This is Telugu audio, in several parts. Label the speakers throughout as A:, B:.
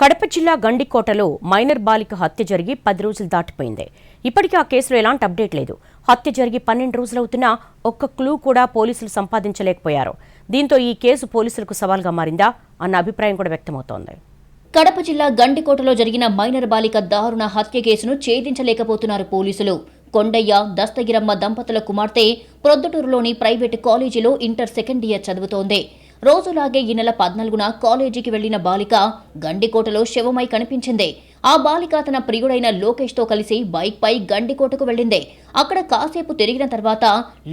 A: కడప జిల్లా గండికోటలో మైనర్ బాలిక హత్య జరిగి పది రోజులు దాటిపోయింది. ఇప్పటికీ ఆ కేసులో ఎలాంటి అప్డేట్ లేదు. హత్య జరిగి పన్నెండు రోజులవుతున్నా ఒక్క క్లూ కూడా పోలీసులు సంపాదించలేకపోయారు. దీంతో ఈ కేసు పోలీసులకు సవాల్గా మారిందా అన్న అభిప్రాయం కూడా వ్యక్తమవుతోంది.
B: కడప జిల్లా గండికోటలో జరిగిన మైనర్ బాలిక దారుణ హత్య కేసును ఛేదించలేకపోతున్నారు పోలీసులు. కొండయ్య దస్తగిరమ్మ దంపతుల కుమార్తె ప్రొద్దుటూరులోని ప్రైవేటు కాలేజీలో ఇంటర్ సెకండ్ ఇయర్ చదువుతోంది. రోజులాగే ఈ నెల పద్నాలుగున కాలేజీకి వెళ్ళిన బాలిక గండికోటలో శవమై కనిపించింది. ఆ బాలిక తన ప్రియుడైన లోకేష్తో కలిసి బైక్ పై గండికోటకు వెళ్ళింది. అక్కడ కాసేపు తిరిగిన తర్వాత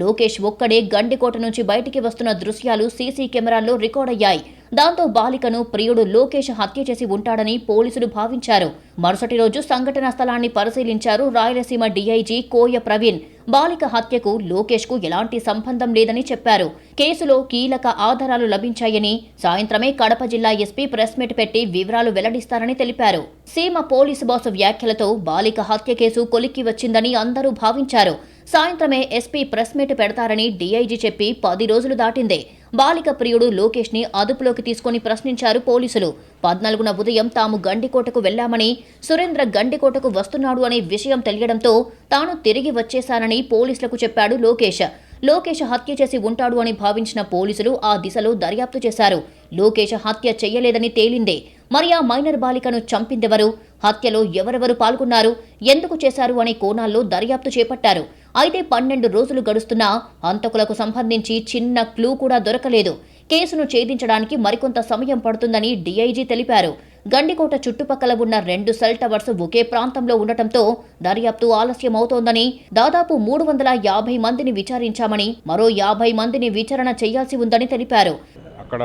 B: లోకేష్ ఒక్కడే గండికోట నుంచి బయటికి వస్తున్న దృశ్యాలు సీసీ కెమెరాల్లో రికార్డ్ అయ్యాయి. దాంతో బాలికను ప్రియుడు లోకేష్ హత్య చేసి ఉంటాడని పోలీసులు భావించారు. మరుసటి రోజు సంఘటనా స్థలాన్ని పరిశీలించారు రాయలసీమ డీఐజీ కోయ ప్రవీణ్. బాలిక హత్యకు లోకేష్కు ఎలాంటి సంబంధం లేదని చెప్పారు. కేసులో కీలక ఆధారాలు లభించాయని సాయంత్రమే కడప జిల్లా ఎస్పీ ప్రెస్ మీట్ పెట్టి వివరాలు వెల్లడిస్తారని తెలిపారు. సీమ పోలీసు బాసు వ్యాఖ్యలతో బాలిక హత్య కేసు కొలిక్కి వచ్చిందని అందరూ భావించారు. సాయంత్రమే ఎస్పీ ప్రెస్ మీట్ పెడతారని డీఐజీ చెప్పి పది రోజులు దాటింది. బాలిక ప్రియుడు లోకేష్ని అదుపులోకి తీసుకుని ప్రశ్నించారు పోలీసులు. పద్నాలుగున ఉదయం తాము గండికోటకు వెళ్ళామని సురేంద్ర గండికోటకు వస్తున్నాడు అనే విషయం తెలియడంతో తాను తిరిగి వచ్చేశానని పోలీసులకు చెప్పాడు లోకేష్. లోకేష్ హత్య చేసి ఉంటాడు అని భావించిన పోలీసులు ఆ దిశలో దర్యాప్తు చేశారు. లోకేష్ హత్య చెయ్యలేదని తేలిందే. మరి ఆ మైనర్ బాలికను చంపిందెవరు? హత్యలో ఎవరెవరు పాల్గొన్నారు? ఎందుకు చేశారు అనే కోణాల్లో దర్యాప్తు చేపట్టారు. అయితే పన్నెండు రోజులు గడుస్తున్నా హంతకులకు సంబంధించి చిన్న క్లూ కూడా దొరకలేదు. కేసును ఛేదించడానికి మరికొంత సమయం పడుతుందని డీఐజీ తెలిపారు. గండికోట చుట్టుపక్కల ఉన్న రెండు సెల్ టవర్స్ ఒకే ప్రాంతంలో ఉండటంతో దర్యాప్తు ఆలస్యమవుతోందని దాదాపు మూడు వందల యాభై మందిని విచారించామని మరో యాభై మందిని విచారణ చేయాల్సి ఉందని తెలిపారు.
C: అక్కడ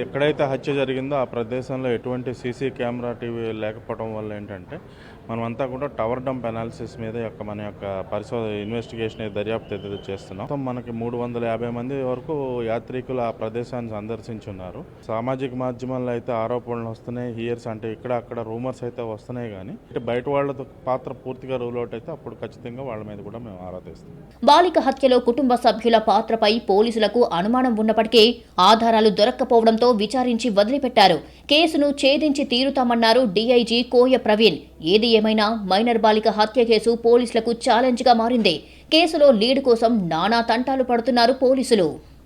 C: ఎక్కడైతే హత్య జరిగిందో ఆ ప్రదేశంలో ఎటువంటి సీసీ కెమెరా టీవీ లేకపోవడం వల్ల ఏంటంటే మనమంతా కూడా టవర్ డంప్ అనాలిసిస్ మీద యొక్క మన యొక్క పరిశోధన ఇన్వెస్టిగేషన్ దర్యాప్తు ఏదైతే చేస్తున్నాం. మొత్తం మనకి మూడు వందల యాభై మంది వరకు యాత్రికులు ఆ ప్రదేశాన్ని సందర్శించున్నారు. సామాజిక మాధ్యమాల్లో అయితే ఆరోపణలు వస్తున్నాయి హియర్స్ అంటే ఇక్కడ అక్కడ రూమర్స్ అయితే వస్తున్నాయి కానీ బయట వాళ్ళ పాత్ర పూర్తిగా రూల్ అవుట్ అయితే అప్పుడు ఖచ్చితంగా వాళ్ళ మీద కూడా మేము ఆరాధిస్తాం.
B: బాలిక హత్యలో కుటుంబ సభ్యుల పాత్రపై పోలీసులకు అనుమానం ఉన్నప్పటికీ ఆధారాలు దొరక్కపోవడంతో విచారించి వదిలిపెట్టారు. కేసును ఛేదించి తీరుతామన్నారు డీఐజీ కోయ ప్రవీణ్. ఏది ఏమైనా మైనర్ బాలిక హత్య కేసు పోలీసులకు ఛాలెంజ్గా మారింది. కేసులో లీడ్ కోసం నానా తంటాలు పడుతున్నారు పోలీసులు.